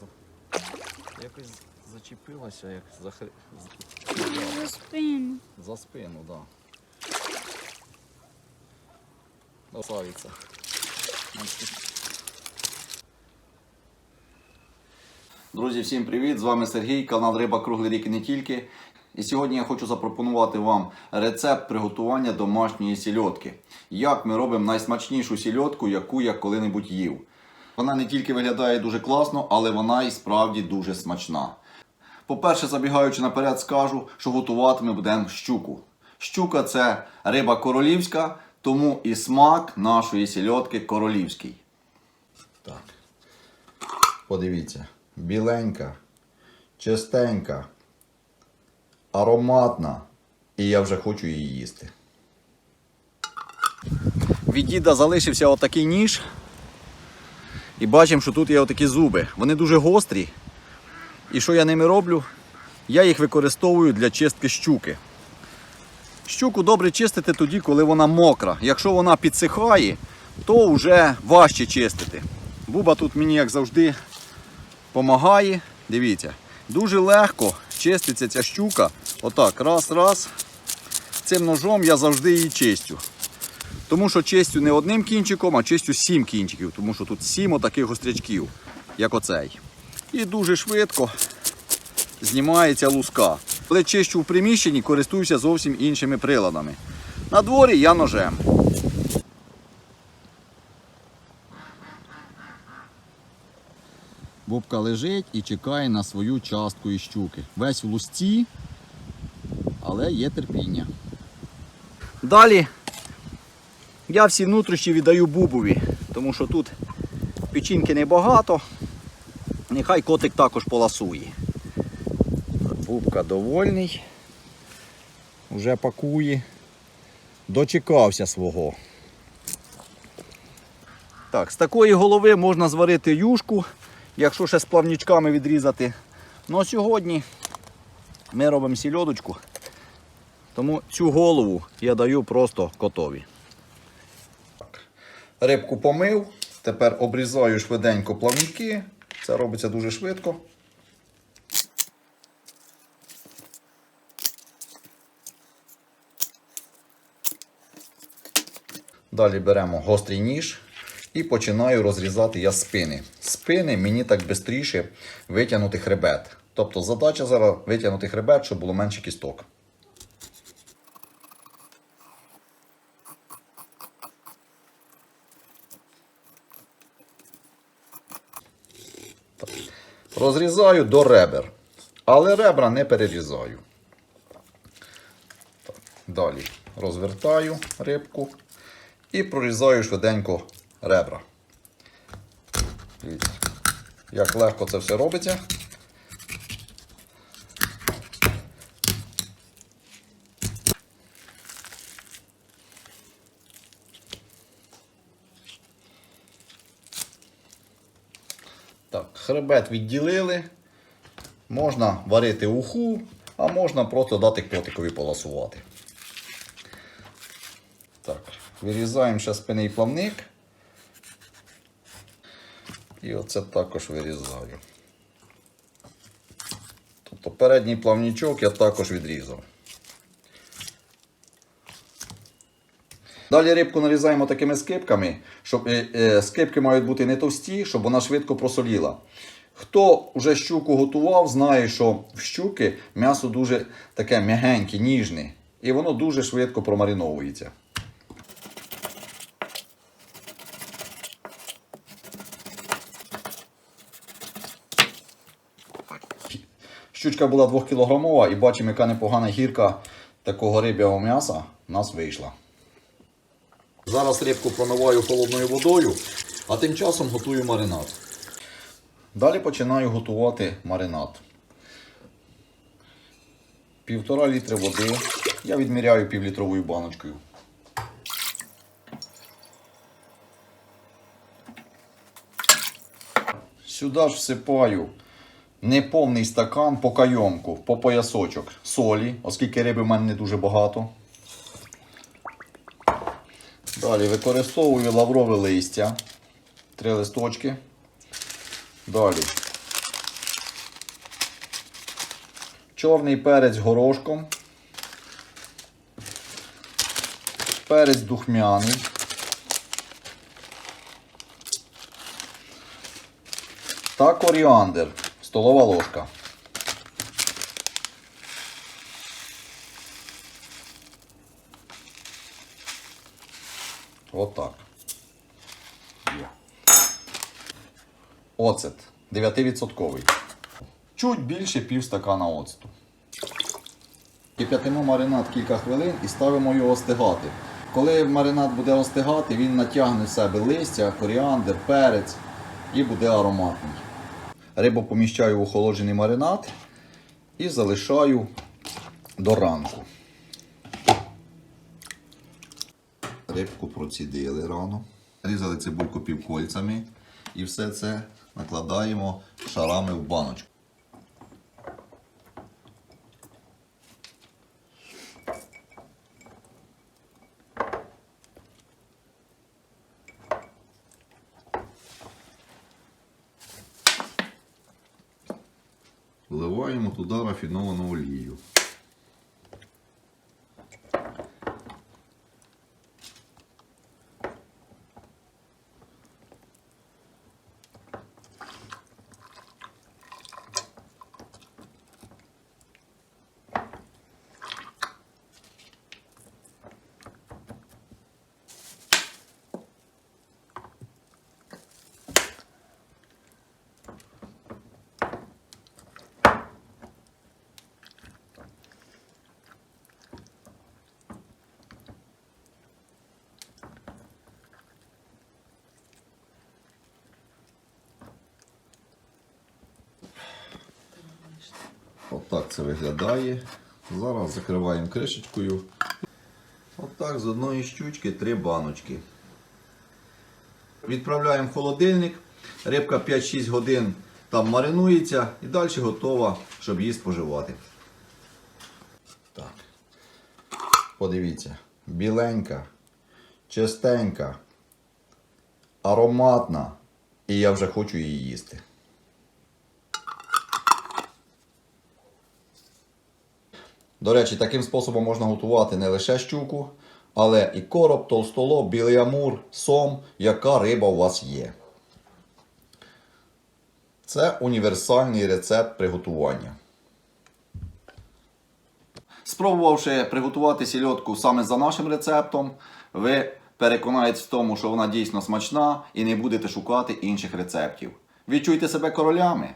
вона якось зачепилася, як за, хр... За спину. за спину, так. Да. Красавиця. Друзі, всім привіт! З вами Сергій, канал Риба Круглий рік і не тільки. І сьогодні я хочу запропонувати вам рецепт приготування домашньої сільотки. Як ми робимо найсмачнішу сільотку, яку я коли-небудь їв. Вона не тільки виглядає дуже класно, але вона і справді дуже смачна. По-перше, забігаючи наперед, скажу, що готувати ми будемо щуку. Щука це риба королівська, тому і смак нашої сільотки королівський. Так. Подивіться, біленька, чистенька, ароматна. І я вже хочу її їсти. Від діда залишився отакий ніж. І бачимо, що тут є отакі зуби. Вони дуже гострі. І що я ними роблю? Я їх використовую для чистки щуки. Щуку добре чистити тоді, коли вона мокра. Якщо вона підсихає, то вже важче чистити. Буба тут мені, як завжди, допомагає. Дивіться, дуже легко чиститься ця щука. Отак, раз, раз. Цим ножом я завжди її чистю. Тому що чистю не одним кінчиком, а чистю сім кінчиків, тому що тут сім отаких гострячків, як оцей. І дуже швидко знімається луска. Коли чищу в приміщенні, користуюся зовсім іншими приладами. На дворі я ножем. Бубка лежить і чекає на свою частку із щуки. Весь в лусті, але є терпіння. Далі я всі нутрощі віддаю бубові, тому що тут печінки небагато. Нехай котик також поласує. Бубка довольний. Уже пакує. Дочекався свого. Так, з такої голови можна зварити юшку, якщо ще з плавнічками відрізати. Ну сьогодні ми робимо сільодочку, тому цю голову я даю просто котові. Рибку помив, тепер обрізаю швиденько плавники. Це робиться дуже швидко. Далі беремо гострий ніж і починаю розрізати я спини. Спини мені так швидше витягнути хребет. Тобто задача зараз витягнути хребет, щоб було менше кісток. Розрізаю до ребер. Але ребра не перерізаю. Так. Далі розвертаю рибку і прорізаю швиденько ребра. Як легко це все робиться. Так, хребет відділили. Можна варити уху, а можна просто дати котикові поласувати. Так, вирізаємо ще спинний плавник. І оце також вирізаю. Тобто передній плавнічок я також відрізав. Далі рибку нарізаємо такими скипками, щоб е, е, скипки мають бути не товсті, щоб вона швидко просоліла. Хто вже щуку готував, знає, що в щуки м'ясо дуже таке м'ягеньке, ніжне, і воно дуже швидко промариновується. Щучка була 2 кілограмова і бачимо, яка непогана гірка такого риб'явого м'яса у нас вийшла. Зараз рибку промиваю холодною водою, а тим часом готую маринад. Далі починаю готувати маринад. Півтора літри води. Я відміряю півлітровою баночкою. Сюди ж всипаю неповний стакан по кайомку, по поясочок солі, оскільки риби в мене не дуже багато. Далі використовую лаврове листя. Три листочки. Далі. Чорний перець горошком. Перець духмяний. Та коріандр. Столова ложка. Отак. Є. Оцет 9%. Чуть більше пів стакана оцту. Кип'ятимо маринад кілька хвилин і ставимо його остигати. Коли маринад буде остигати, він натягне в себе листя, коріандр, перець і буде ароматний. Рибу поміщаю в охолоджений маринад і залишаю до ранку. Рибку процідили рано. Різали цибульку півкольцями і все це накладаємо шарами в баночку. Вливаємо туди рафіновану олію. Отак це виглядає. Зараз закриваємо кришечкою. Отак з одної щучки три баночки. Відправляємо в холодильник. Рибка 5-6 годин там маринується і далі готова, щоб її споживати. Так. Подивіться. Біленька, чистенька, ароматна. І я вже хочу її їсти. До речі, таким способом можна готувати не лише щуку, але і короб, толстолоб, білий амур, сом, яка риба у вас є. Це універсальний рецепт приготування. Спробувавши приготувати сільотку саме за нашим рецептом, ви переконаєтесь в тому, що вона дійсно смачна і не будете шукати інших рецептів. Відчуйте себе королями